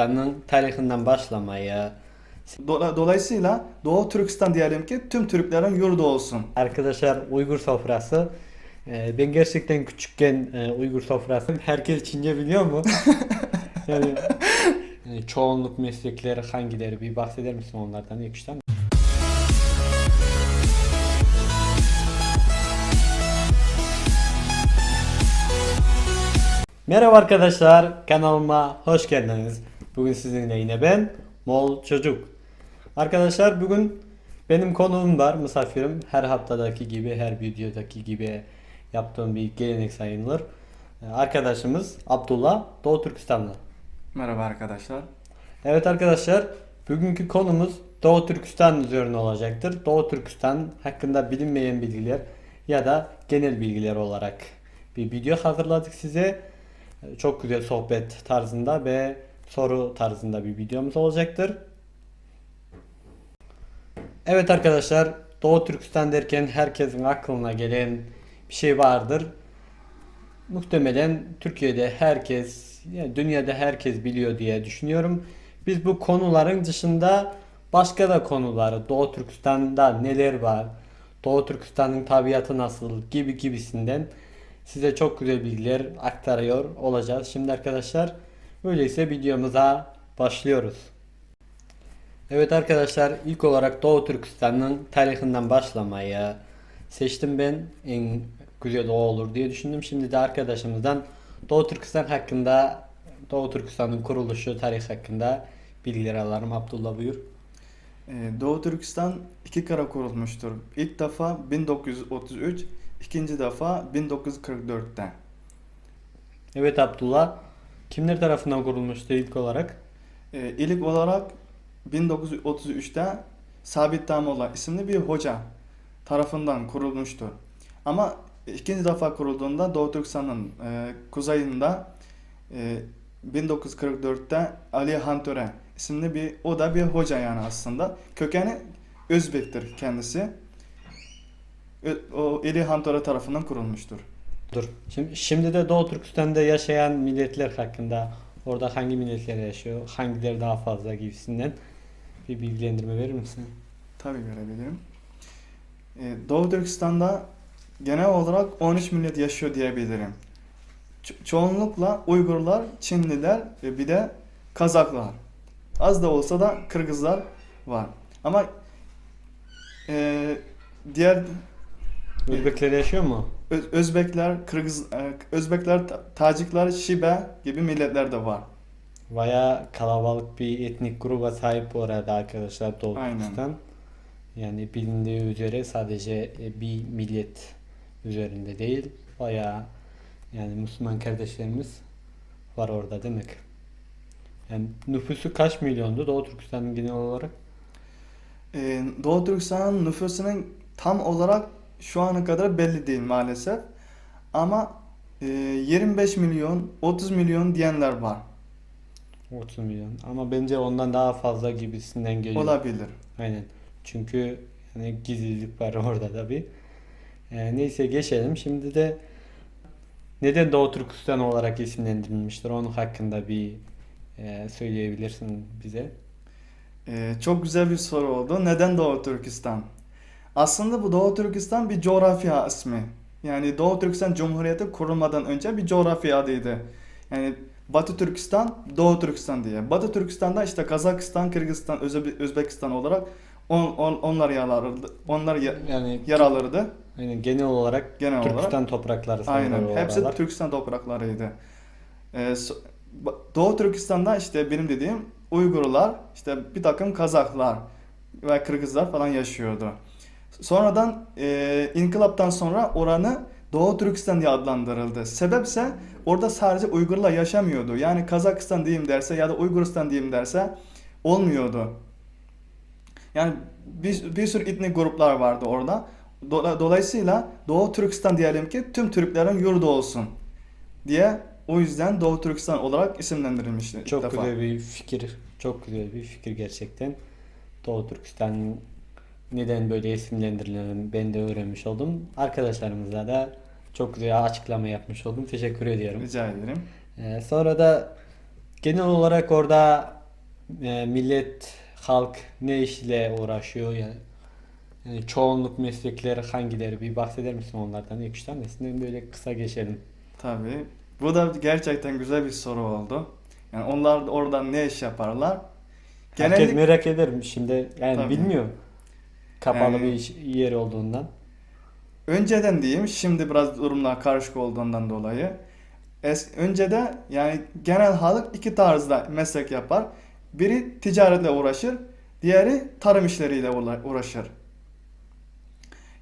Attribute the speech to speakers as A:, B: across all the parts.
A: Türkistan'ın tarihinden başlamaya,
B: Dola- Dolayısıyla Doğu Türkistan diyelim ki tüm Türklerin yurdu olsun.
A: arkadaşlar Uygur sofrası. Ee, ben gerçekten küçükken e, Uygur sofrası herkes Çince biliyor mu? yani, yani çoğunluk meslekleri hangileri bir bahseder misin onlardan ilk üçten? Merhaba arkadaşlar, kanalıma hoş geldiniz. Bugün sizinle yine ben, Mol Çocuk. Arkadaşlar bugün benim konuğum var, misafirim. Her haftadaki gibi, her videodaki gibi yaptığım bir gelenek sayılır. Ee, Arkadaşımız Abdullah, Doğu Türkistanlı.
B: Merhaba arkadaşlar.
A: Evet arkadaşlar, bugünkü konumuz Doğu Türkistan üzerine olacaktır. Doğu Türkistan hakkında bilinmeyen bilgiler ya da genel bilgiler olarak bir video hazırladık size. Ee, Çok güzel sohbet tarzında ve soru tarzında bir videomuz olacaktır. Evet arkadaşlar, Doğu Türkistan derken herkesin aklına gelen bir şey vardır. Muhtemelen Türkiye'de herkes, yani dünyada herkes biliyor diye düşünüyorum. Biz bu konuların dışında başka da konuları, Doğu Türkistan'da neler var, Doğu Türkistan'ın tabiatı nasıl gibi gibisinden size çok güzel bilgiler aktarıyor olacağız. Şimdi arkadaşlar, öyleyse videomuza başlıyoruz. Evet arkadaşlar ilk olarak Doğu Türkistan'ın tarihinden başlamayı seçtim ben. En güzel o olur diye düşündüm. Şimdi de arkadaşımızdan Doğu Türkistan hakkında Doğu Türkistan'ın kuruluşu tarih hakkında bilgiler alalım. Abdullah buyur.
B: Ee, Doğu Türkistan iki kere kurulmuştur. İlk defa 1933, ikinci defa 1944'te.
A: Evet Abdullah. Kimler tarafından kurulmuştu ilk olarak?
B: Ee, ilk olarak 1933'te Sabit Damoğlu isimli bir hoca tarafından kurulmuştur. Ama ikinci defa kurulduğunda Doğu Türkistan'ın e, kuzeyinde e, 1944'te Ali Hantöre isimli bir o da bir hoca yani aslında. Kökeni Özbek'tir kendisi. O Ali Hantöre tarafından kurulmuştur.
A: Dur. Şimdi, şimdi de Doğu Türkistan'da yaşayan milletler hakkında orada hangi milletler yaşıyor, hangileri daha fazla gibisinden bir bilgilendirme verir misin?
B: Tabii görebilirim. Ee, Doğu Türkistan'da genel olarak 13 millet yaşıyor diyebilirim. Ço- çoğunlukla Uygurlar, Çinliler ve bir de Kazaklar. Az da olsa da Kırgızlar var. Ama e, diğer
A: Özbekler yaşıyor mu?
B: Özbekler, Kırgız, e, Özbekler, Ta- Tacikler, Şibe gibi milletler de var.
A: Baya kalabalık bir etnik gruba sahip bu arada arkadaşlar Doğu
B: Aynen.
A: Türkistan. Yani bilindiği üzere sadece e, bir millet üzerinde değil. Baya yani Müslüman kardeşlerimiz var orada demek. Yani nüfusu kaç milyondu Doğu Türkistan'ın genel olarak?
B: Ee, Doğu Türkistan'ın nüfusunun tam olarak şu ana kadar belli değil maalesef. Ama e, 25 milyon, 30 milyon diyenler var.
A: 30 milyon. Ama bence ondan daha fazla gibisinden geliyor.
B: Olabilir.
A: Aynen. Çünkü yani gizlilik var orada da bir. Ee, neyse geçelim. Şimdi de neden Doğu Türkistan olarak isimlendirilmiştir? Onun hakkında bir e, söyleyebilirsin bize.
B: Ee, çok güzel bir soru oldu. Neden Doğu Türkistan? Aslında bu Doğu Türkistan bir coğrafya ismi. Yani Doğu Türkistan Cumhuriyeti kurulmadan önce bir coğrafya adıydı. Yani Batı Türkistan, Doğu Türkistan diye. Batı Türkistan'da işte Kazakistan, Kırgızistan, Özbe- Özbekistan olarak on, on- onlar yer alırdı. Onlar ya-
A: Yani
B: yer alırdı.
A: aynen genel olarak
B: Genel
A: Türkistan
B: olarak.
A: toprakları
B: Aynen.
A: o
B: Hepsi. Türkistan topraklarıydı. Ee, so- Doğu Türkistan'da işte benim dediğim Uygurlar, işte bir takım Kazaklar ve Kırgızlar falan yaşıyordu. Sonradan e, inkılaptan sonra oranı Doğu Türkistan diye adlandırıldı. Sebepse orada sadece Uygurlar yaşamıyordu. Yani Kazakistan diyeyim derse ya da Uyguristan diyeyim derse olmuyordu. Yani bir, bir sürü etnik gruplar vardı orada. Dola- Dolayısıyla Doğu Türkistan diyelim ki tüm Türklerin yurdu olsun diye o yüzden Doğu Türkistan olarak isimlendirilmişti ilk
A: Çok
B: defa.
A: güzel bir fikir. Çok güzel bir fikir gerçekten. Doğu Türkistan'ın neden böyle isimlendirildiğini ben de öğrenmiş oldum. Arkadaşlarımızla da çok güzel açıklama yapmış oldum. Teşekkür ediyorum.
B: Rica ederim.
A: Ee, sonra da genel olarak orada e, millet, halk ne işle uğraşıyor yani? Yani çoğunluk meslekleri hangileri? Bir bahseder misin onlardan? İlk üç tanesinden böyle kısa geçelim.
B: Tabii. Bu da gerçekten güzel bir soru oldu. Yani onlar da oradan ne iş yaparlar?
A: Herkes
B: Genellik
A: merak ederim şimdi. Yani
B: Tabii.
A: bilmiyor. Kapalı
B: Yani-
A: bir yer olduğundan.
B: önceden diyeyim, şimdi biraz durumlar karışık olduğundan dolayı. Es öncede yani genel halk iki tarzda meslek yapar. Biri ticaretle uğraşır, diğeri tarım işleriyle uğra- uğraşır.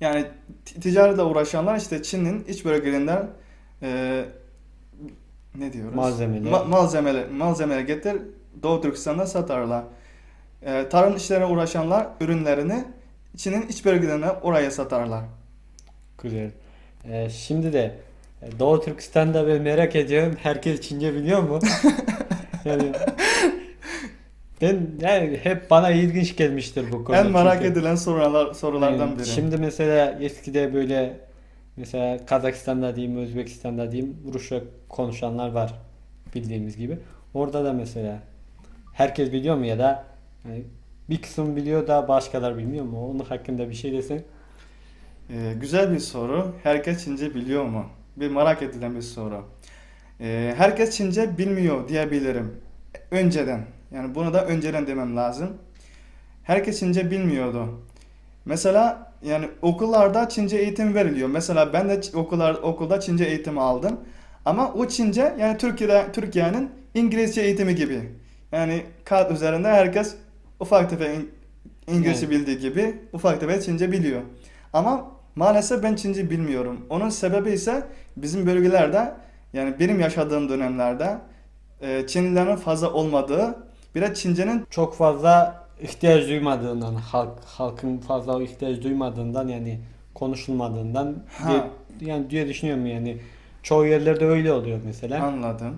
B: Yani ti- ticaretle uğraşanlar işte Çin'in iç bölgelerinden e, ne diyoruz?
A: Malzemeler.
B: Ma- malzemeler, malzemeler getir Doğu Türkistan'da satarlar. E, tarım işlerine uğraşanlar ürünlerini Çin'in iç bölgelerine oraya satarlar.
A: Güzel. Ee, şimdi de e, Doğu Türkistan'da ben merak ediyorum. Herkes Çince biliyor mu? yani ben yani hep bana ilginç gelmiştir bu konu.
B: En merak
A: Çünkü-
B: edilen sorular sorulardan
A: Yani
B: biri.
A: Şimdi mesela eskide böyle mesela Kazakistan'da diyeyim, Özbekistan'da diyeyim Rusça konuşanlar var bildiğimiz gibi. Orada da mesela herkes biliyor mu ya da yani bir kısım biliyor da başkalar bilmiyor mu? Onun hakkında bir şey desen.
B: Ee, güzel bir soru. Herkes Çince biliyor mu? Bir merak edilen bir soru. Ee, herkes Çince bilmiyor diyebilirim. Önceden. Yani bunu da önceden demem lazım. Herkes Çince bilmiyordu. Mesela yani okullarda Çince eğitim veriliyor. Mesela ben de okullar okulda Çince eğitimi aldım. Ama o Çince yani Türkiye'de Türkiye'nin İngilizce eğitimi gibi. Yani kağıt üzerinde herkes ufak tefek İng- İngilizce
A: Evet.
B: bildiği gibi ufak tefek Çince biliyor. Ama maalesef ben Çince bilmiyorum. Onun sebebi ise bizim bölgelerde yani benim yaşadığım dönemlerde e, Çinlilerin fazla olmadığı bir de Çince'nin
A: Çok fazla ihtiyaç duymadığından, halk halkın fazla ihtiyaç duymadığından yani konuşulmadığından
B: Ha.
A: diye, yani diye düşünüyorum yani. Çoğu yerlerde öyle oluyor mesela.
B: Anladım.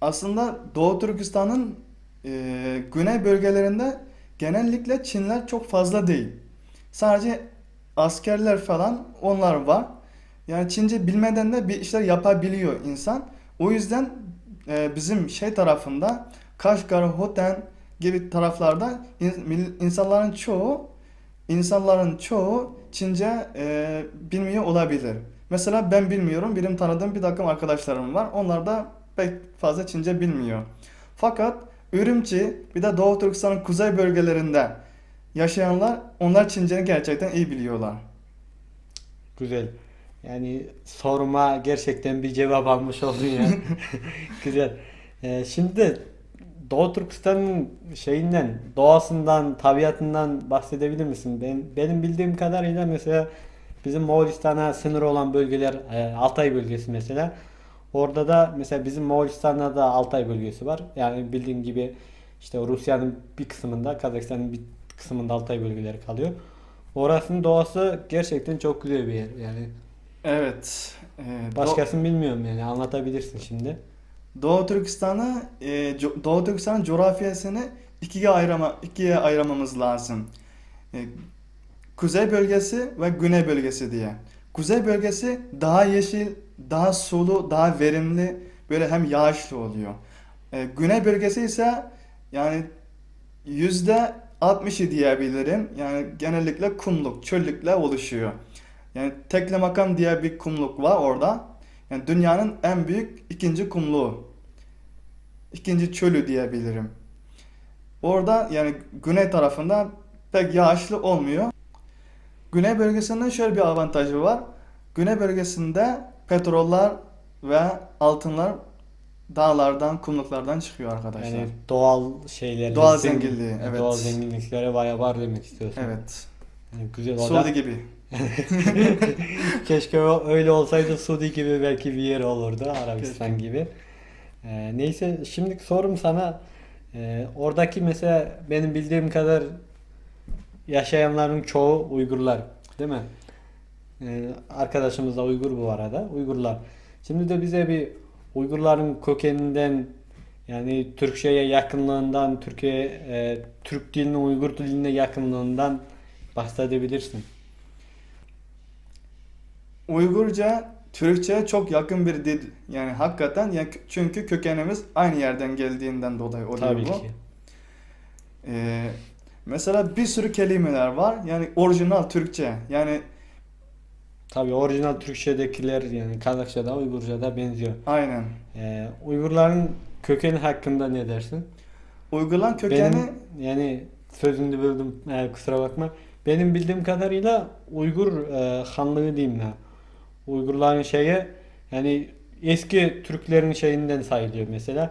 B: Aslında Doğu Türkistan'ın e, güney bölgelerinde genellikle Çinler çok fazla değil. Sadece askerler falan onlar var. Yani Çince bilmeden de bir işler yapabiliyor insan. O yüzden e, bizim şey tarafında Kaşgar, Hoten gibi taraflarda in- insanların çoğu insanların çoğu Çince e, bilmiyor olabilir. Mesela ben bilmiyorum. Benim tanıdığım bir takım arkadaşlarım var. Onlar da pek fazla Çince bilmiyor. Fakat Ürümçi bir de Doğu Türkistan'ın kuzey bölgelerinde yaşayanlar onlar Çince'ni gerçekten iyi biliyorlar.
A: Güzel. Yani soruma gerçekten bir cevap almış oldun ya. Güzel. Ee, şimdi Doğu Türkistan'ın şeyinden, doğasından, tabiatından bahsedebilir misin? Ben benim bildiğim kadarıyla mesela bizim Moğolistan'a sınır olan bölgeler e, Altay bölgesi mesela. Orada da mesela bizim Moğolistan'da da Altay bölgesi var. Yani bildiğin gibi işte Rusya'nın bir kısmında, Kazakistan'ın bir kısmında Altay bölgeleri kalıyor. Orasının doğası gerçekten çok güzel bir yer. Yani
B: Evet. e, Do-
A: başkasını bilmiyorum yani anlatabilirsin şimdi.
B: Doğu Türkistan'ı e, co- Doğu Türkistan'ın coğrafyasını ikiye ayırma ikiye ayırmamız lazım. E, kuzey bölgesi ve güney bölgesi diye. Kuzey bölgesi daha yeşil, daha sulu, daha verimli, böyle hem yağışlı oluyor. E, güney bölgesi ise yani yüzde 60'ı diyebilirim. Yani genellikle kumluk, çöllükle oluşuyor. Yani Teklemakam diye bir kumluk var orada. Yani dünyanın en büyük ikinci kumluğu. İkinci çölü diyebilirim. Orada yani güney tarafında pek yağışlı olmuyor. Güney bölgesinde şöyle bir avantajı var. Güney bölgesinde petroller ve altınlar dağlardan, kumluklardan çıkıyor arkadaşlar.
A: Yani doğal şeyler,
B: Doğal
A: zengin-
B: zenginliği, evet.
A: Doğal zenginliklere bayağı var demek istiyorsun.
B: Evet.
A: Yani güzel.
B: Suudi gibi.
A: Keşke öyle olsaydı Suudi gibi belki bir yer olurdu Arabistan
B: Keşke.
A: gibi. Ee, neyse şimdi sorum sana Ee, oradaki mesela benim bildiğim kadar yaşayanların çoğu Uygurlar değil mi? Ee, arkadaşımız da Uygur bu arada. Uygurlar. Şimdi de bize bir Uygurların kökeninden yani Türkçe'ye yakınlığından, Türkiye e, Türk diline, Uygur diline yakınlığından bahsedebilirsin.
B: Uygurca Türkçe'ye çok yakın bir dil. Yani hakikaten çünkü kökenimiz aynı yerden geldiğinden dolayı oluyor
A: Tabii
B: bu.
A: ki.
B: Ee, mesela bir sürü kelimeler var. Yani orijinal Türkçe. Yani
A: Tabii orijinal Türkçedekiler yani Kazakça'da, Uygurca'da benziyor.
B: aynen.
A: Ee, Uygurların kökeni hakkında ne dersin?
B: Uygulan kökeni
A: Benim yani sözünü böldüm e, kusura bakma. Benim bildiğim kadarıyla Uygur e, hanlığı diyeyim ya. Uygurların şeyi yani eski Türklerin şeyinden sayılıyor mesela.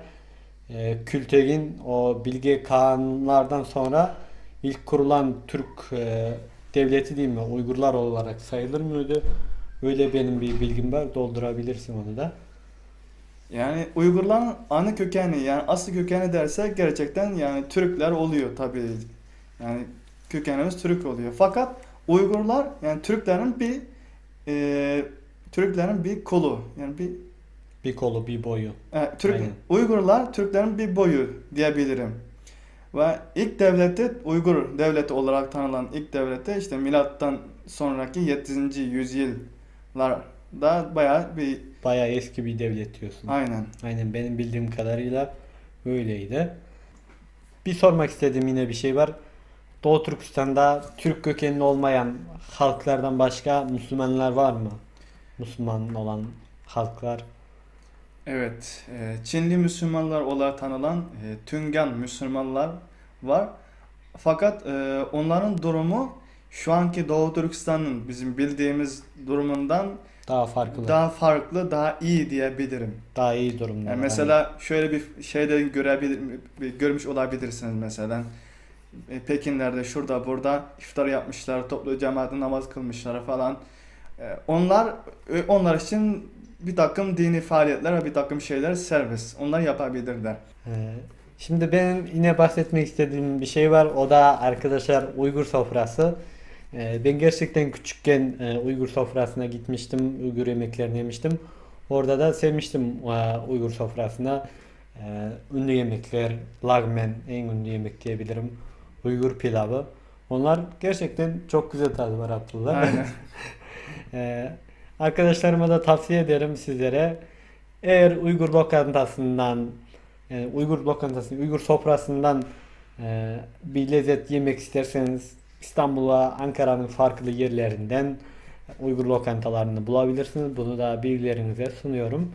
A: E, Kültegin o Bilge Kağanlardan sonra ilk kurulan Türk e, devleti diyeyim mi? Uygurlar olarak sayılır mıydı? Öyle benim bir bilgim var. Doldurabilirsin onu da.
B: yani Uygurların ana kökeni yani asıl kökeni dersek gerçekten yani Türkler oluyor tabii. Yani kökenimiz Türk oluyor. Fakat Uygurlar yani Türklerin bir e, Türklerin bir kolu. Yani bir
A: Bir kolu bir boyu.
B: e, Türk
A: Aynen.
B: Uygurlar Türklerin bir boyu diyebilirim. Ve ilk devleti Uygur devleti olarak tanınan ilk devleti işte milattan sonraki 7. yüzyıllarda bayağı bir
A: Bayağı eski bir devlet diyorsun.
B: aynen.
A: Aynen benim bildiğim kadarıyla öyleydi. Bir sormak istediğim yine bir şey var. Doğu Türkistan'da Türk kökenli olmayan halklardan başka Müslümanlar var mı? Müslüman olan halklar.
B: Evet, e, Çinli Müslümanlar olarak tanınan e, Tüngan Müslümanlar var. Fakat e, onların durumu şu anki Doğu Türkistan'ın bizim bildiğimiz durumundan
A: Daha farklı. Daha,
B: daha farklı, daha iyi diyebilirim.
A: iyi durumda.
B: Yani mesela şöyle bir şey de görebilir, görmüş olabilirsiniz mesela. Pekinler'de şurada burada iftar yapmışlar, toplu cemaatle namaz kılmışlar falan. Onlar onlar için bir takım dini faaliyetler ve bir takım şeyler serbest. Onlar yapabilirler.
A: Şimdi benim yine bahsetmek istediğim bir şey var. O da arkadaşlar Uygur sofrası. Ee, Ben gerçekten küçükken e, Uygur sofrasına gitmiştim. Uygur yemeklerini yemiştim. Orada da sevmiştim e, Uygur sofrasına. Ee, Ünlü yemekler, lagmen en ünlü yemek diyebilirim. Uygur pilavı. Onlar gerçekten çok güzel tadı var Abdullah.
B: Aynen.
A: Arkadaşlarıma da tavsiye ederim sizlere. Eğer Uygur lokantasından, yani Uygur lokantası, Uygur sofrasından e, bir lezzet yemek isterseniz İstanbul'a, Ankara'nın farklı yerlerinden Uygur lokantalarını bulabilirsiniz. Bunu da bilgilerinize sunuyorum.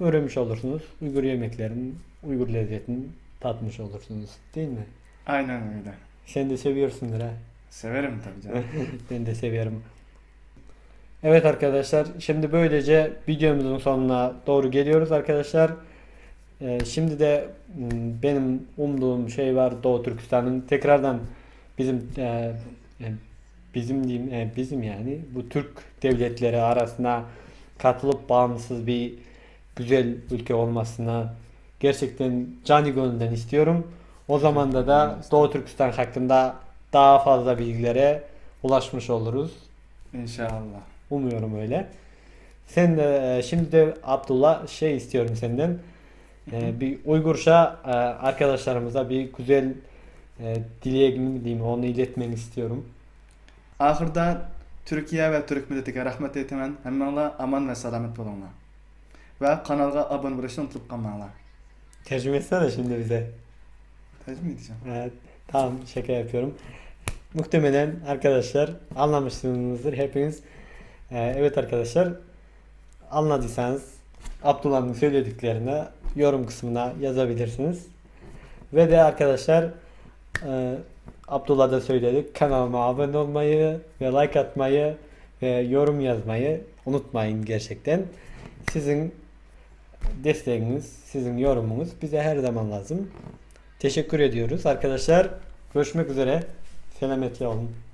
A: Öğrenmiş olursunuz. Uygur yemeklerin, Uygur lezzetini tatmış olursunuz. Değil mi?
B: Aynen öyle.
A: Sen de seviyorsundur ha.
B: Severim tabii canım.
A: Ben de seviyorum. Evet arkadaşlar, şimdi böylece videomuzun sonuna doğru geliyoruz arkadaşlar. Ee, şimdi de m, benim umduğum şey var Doğu Türkistan'ın tekrardan bizim e, e, bizim diyeyim e, bizim yani bu Türk devletleri arasına katılıp bağımsız bir güzel ülke olmasına gerçekten cani gönülden istiyorum. O zaman da da Doğu Türkistan hakkında daha fazla bilgilere ulaşmış oluruz.
B: İnşallah.
A: Umuyorum öyle. Sen de e, şimdi de Abdullah şey istiyorum senden. E, bir Uygurca e, arkadaşlarımıza bir güzel e, dileğimi diyeyim onu iletmeni istiyorum.
B: Ahırda Türkiye ve Türk milletiga rahmet aytaman. Hammalar aman ve selamet bo'linglar. Ve kanalga abone bo'lishni unutib qolmanglar.
A: Tercüme etsene şimdi bize.
B: Tercüme edeceğim.
A: Evet, tamam şaka yapıyorum. Muhtemelen arkadaşlar anlamışsınızdır hepiniz. Ee, evet arkadaşlar anladıysanız Abdullah'ın söylediklerini yorum kısmına yazabilirsiniz. Ve de arkadaşlar e, Abdullah da söyledik kanalıma abone olmayı ve like atmayı ve yorum yazmayı unutmayın gerçekten. Sizin desteğiniz, sizin yorumunuz bize her zaman lazım. Teşekkür ediyoruz arkadaşlar. Görüşmek üzere. Selametle olun.